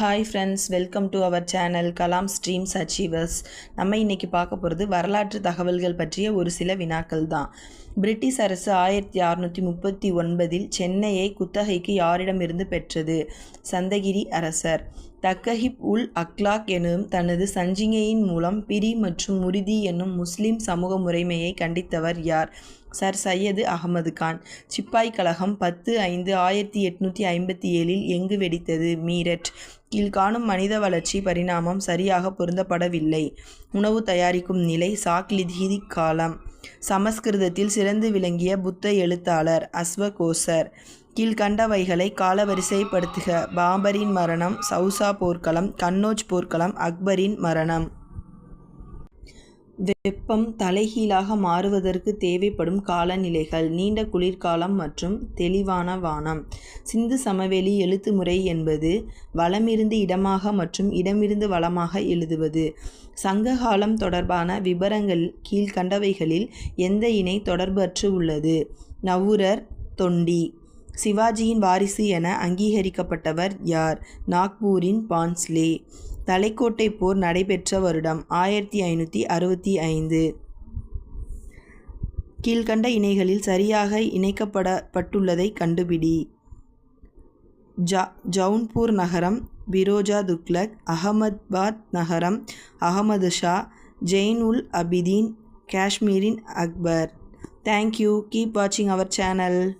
Hi friends welcome to our channel Kalam streams achievers நம்ம இன்னைக்கு பார்க்க போகிறது வரலாற்று தகவல்கள் பற்றிய ஒரு சில வினாக்கள் தான். பிரிட்டிஷ் அரசு ஆயிரத்தி அறுநூற்றி முப்பத்தி ஒன்பதில் சென்னையை குத்தகைக்கு யாரிடமிருந்து பெற்றது? சந்தகிரி அரசர். தக்கஹிப் உல் அக்லாக் எனும் தனது சஞ்சிகையின் மூலம் பிரி மற்றும் முரிதி என்னும் முஸ்லிம் சமூக முறைமையை கண்டித்தவர் யார்? சர் சையது அகமது கான். சிப்பாய் கழகம் பத்து ஐந்து ஆயிரத்தி எட்நூற்றி ஐம்பத்தி ஏழில் எங்கு வெடித்தது? மீரட். கீழ்காணும் மனித வளர்ச்சி பரிணாமம் சரியாக பொருந்தப்படவில்லை. உணவு தயாரிக்கும் நிலை சாக்லிதி காலம். சமஸ்கிருதத்தில் சிறந்து விளங்கிய புத்த எழுத்தாளர் அஸ்வகோசர் கீழ்கண்டவைகளை காலவரிசைப்படுத்துக. பாபரின் மரணம் சவுசா போர்க்களம் கன்னோஜ் போர்க்களம் அக்பரின் மரணம். வெப்பம் தலைகீழாக மாறுவதற்கு தேவைப்படும் காலநிலைகள் நீண்ட குளிர்காலம் மற்றும் தெளிவான வானம். சிந்து சமவெளி எழுத்து முறை என்பது வளமிருந்து இடமாக மற்றும் இடமிருந்து வளமாக எழுதுவது. சங்ககாலம் தொடர்பான விபரங்கள் கீழ்கண்டவைகளில் எந்த இணை தொடர்பற்று உள்ளது? நவுரர் தொண்டி. சிவாஜியின் வாரிசு என அங்கீகரிக்கப்பட்டவர் யார்? நாக்பூரின் பான்ஸ்லே. தலைக்கோட்டை போர் நடைபெற்ற வருடம் ஆயிரத்தி ஐநூற்றி அறுபத்தி ஐந்து. கீழ்கண்ட இணைகளில் சரியாக இணைக்கப்படப்பட்டுள்ளதை கண்டுபிடி. ஜா ஜவுன்பூர் நகரம் பிரோஜா துக்லக் அகமதாபாத் நகரம் அகமது ஷா ஜெயின் உல் அபிதீன் காஷ்மீரின் அக்பர். தேங்க்யூ கீப் வாட்சிங் அவர் சேனல்